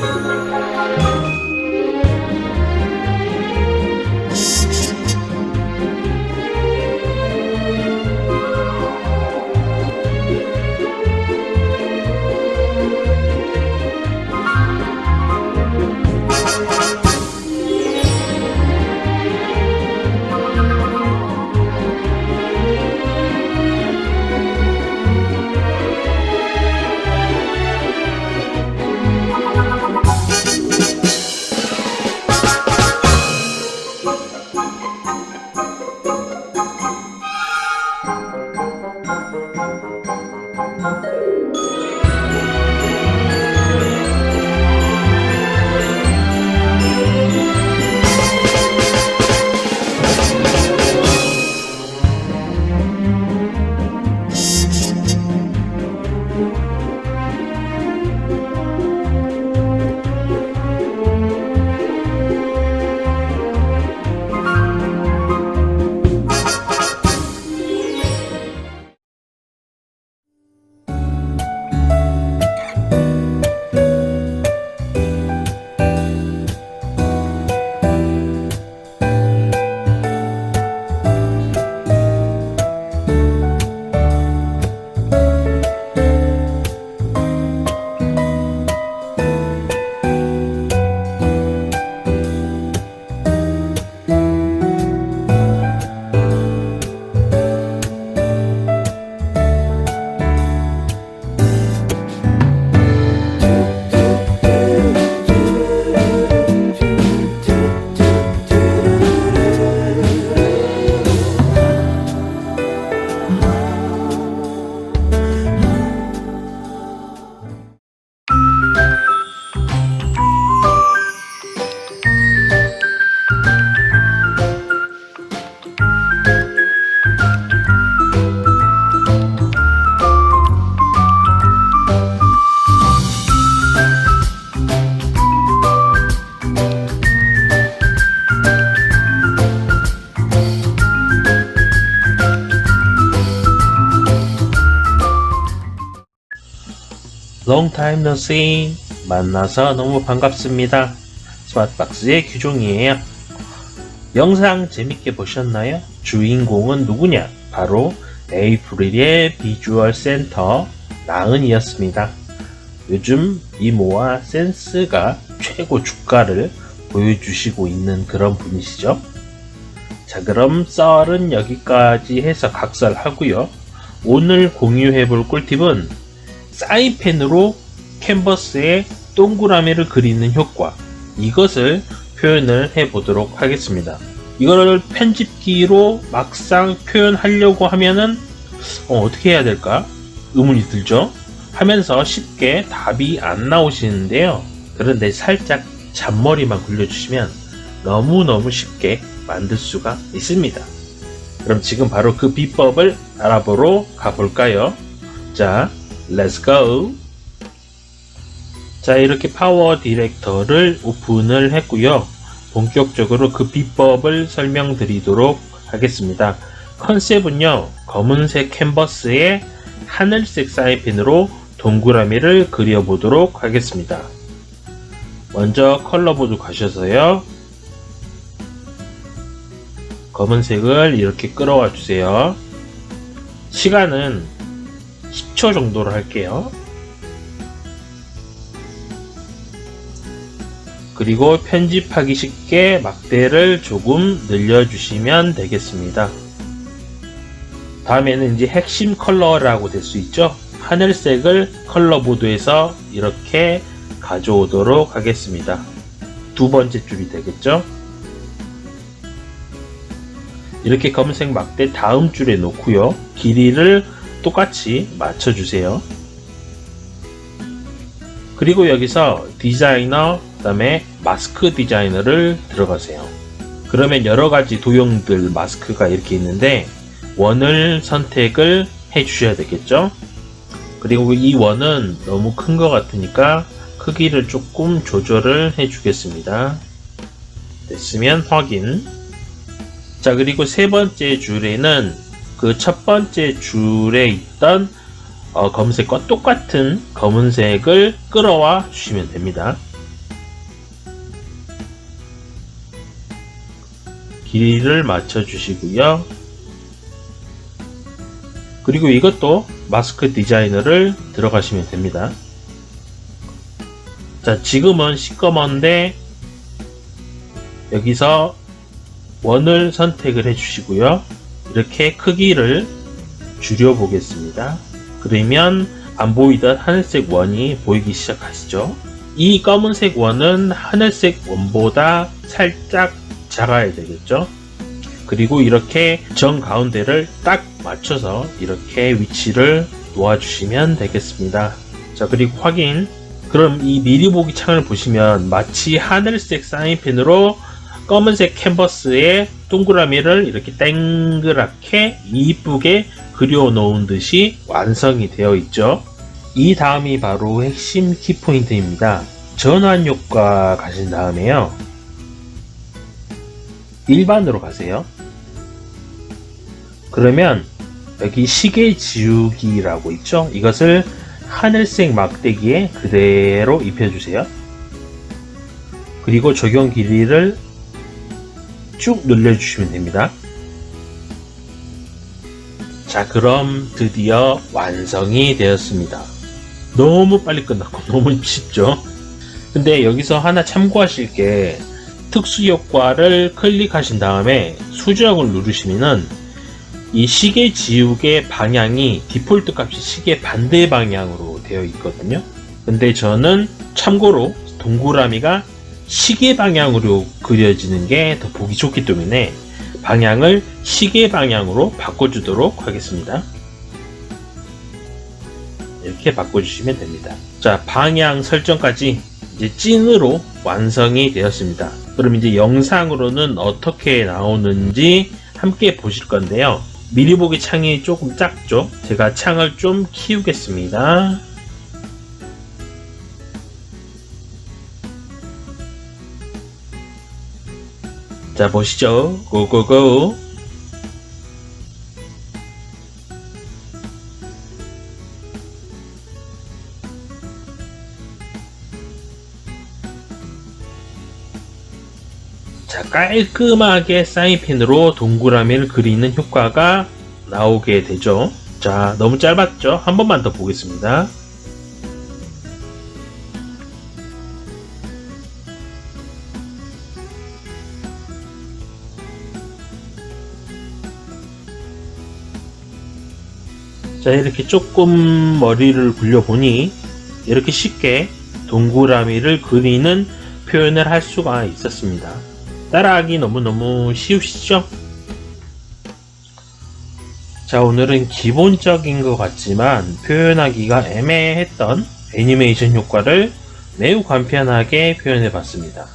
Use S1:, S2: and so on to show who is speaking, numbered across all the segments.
S1: Música Long time no see. 만나서 너무 반갑습니다. 스마트박스의 규종이에요. 영상 재밌게 보셨나요? 주인공은 누구냐? 바로 에이프릴의 비주얼 센터 나은이었습니다. 요즘 미모와 센스가 최고 주가를 보여주시고 있는 그런 분이시죠? 자, 그럼 썰은 여기까지 해서 각설하고요. 오늘 공유해볼 꿀팁은 사인펜으로 캔버스에 동그라미를 그리는 효과 이것을 표현을 해 보도록 하겠습니다. 이거를 편집기로 막상 표현하려고 하면은 어, 떻게 해야 될까 의문이 들죠. 하면서 쉽게 답이 안 나오시는데요. 그런데 살짝 잔머리만 굴려주시면 너무너무 쉽게 만들 수가 있습니다. 그럼 지금 바로 그 비법을 알아보러 가볼까요? 자, Let's go. 자, 이렇게 파워 디렉터를 오픈을 했고요. 본격적으로 그 비법을 설명드리도록 하겠습니다. 컨셉은요, 검은색 캔버스에 하늘색 사인펜으로 동그라미를 그려보도록 하겠습니다. 먼저 컬러보드 가셔서요, 검은색을 이렇게 끌어와 주세요. 시간은 10초 정도로 할게요. 그리고 편집하기 쉽게 막대를 조금 늘려주시면 되겠습니다. 다음에는 이제 핵심 컬러라고 될 수 있죠. 하늘색을 컬러보드에서 이렇게 가져오도록 하겠습니다. 두 번째 줄이 되겠죠. 이렇게 검은색 막대 다음 줄에 놓고요. 길이를 똑같이 맞춰주세요. 그리고 여기서 디자이너, 그 다음에 마스크 디자이너를 들어가세요. 그러면 여러 가지 도형들 마스크가 이렇게 있는데 원을 선택을 해 주셔야 되겠죠. 그리고 이 원은 너무 큰 것 같으니까 크기를 조금 조절을 해 주겠습니다. 됐으면 확인. 자, 그리고 세 번째 줄에는 그 첫 번째 줄에 있던 어, 검은색과 똑같은 검은색을 끌어와 주시면 됩니다. 길이를 맞춰 주시고요. 그리고 이것도 마스크 디자이너를 들어가시면 됩니다. 자, 지금은 시꺼먼데 여기서 원을 선택을 해 주시고요. 이렇게 크기를 줄여 보겠습니다. 그러면 안 보이던 하늘색 원이 보이기 시작하시죠. 이 검은색 원은 하늘색 원보다 살짝 작아야 되겠죠. 그리고 이렇게 정 가운데를 딱 맞춰서 이렇게 위치를 놓아주시면 되겠습니다. 자, 그리고 확인. 그럼 이 미리 보기 창을 보시면 마치 하늘색 사인펜으로 검은색 캔버스에 동그라미를 이렇게 땡그랗게 이쁘게 그려 놓은 듯이 완성이 되어 있죠. 이 다음이 바로 핵심 키포인트입니다. 전환 효과 가신 다음에요. 일반으로 가세요. 그러면 여기 시계 지우기라고 있죠? 이것을 하늘색 막대기에 그대로 입혀주세요. 그리고 적용 길이를 쭉 늘려주시면 됩니다. 자, 그럼 드디어 완성이 되었습니다. 너무 빨리 끝났고 너무 쉽죠? 근데 여기서 하나 참고하실 게 특수 효과를 클릭하신 다음에 수정을 누르시면은 이 시계 지우개 방향이 디폴트 값이 시계 반대 방향으로 되어 있거든요. 근데 저는 참고로 동그라미가 시계 방향으로 그려지는 게 더 보기 좋기 때문에 방향을 시계 방향으로 바꿔주도록 하겠습니다. 이렇게 바꿔주시면 됩니다. 자, 방향 설정까지 이제 찐으로 완성이 되었습니다. 그럼 이제 영상으로는 어떻게 나오는지 함께 보실 건데요. 미리 보기 창이 조금 작죠? 제가 창을 좀 키우겠습니다. 자, 보시죠. 고고고. 자, 깔끔하게 사인펜으로 동그라미를 그리는 효과가 나오게 되죠. 자, 너무 짧았죠? 한 번만 더 보겠습니다. 자, 이렇게 조금 머리를 굴려보니 이렇게 쉽게 동그라미를 그리는 표현을 할 수가 있었습니다. 따라하기 너무너무 쉬우시죠? 자, 오늘은 기본적인 것 같지만 표현하기가 애매했던 애니메이션 효과를 매우 간편하게 표현해 봤습니다.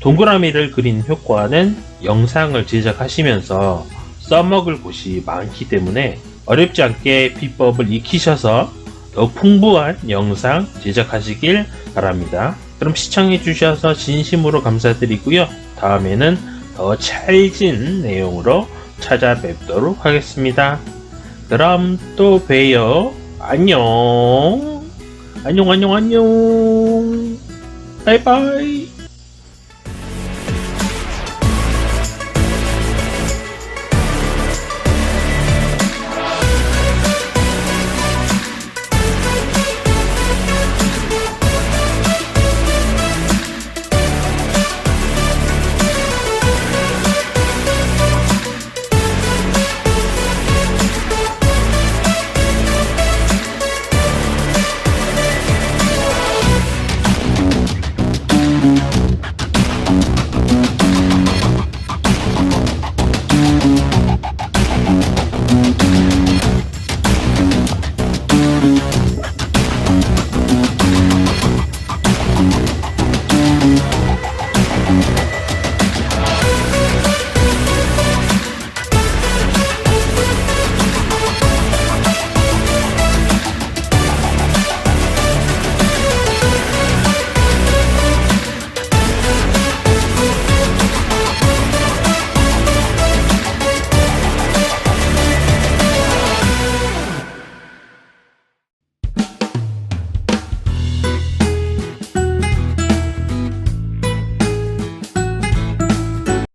S1: 동그라미를 그린 효과는 영상을 제작하시면서 써먹을 곳이 많기 때문에 어렵지 않게 비법을 익히셔서 더 풍부한 영상 제작하시길 바랍니다. 그럼 시청해 주셔서 진심으로 감사드리고요. 다음에는 더 찰진 내용으로 찾아뵙도록 하겠습니다. 그럼 또 봬요. 안녕. 안녕, 안녕, 안녕. 바이바이.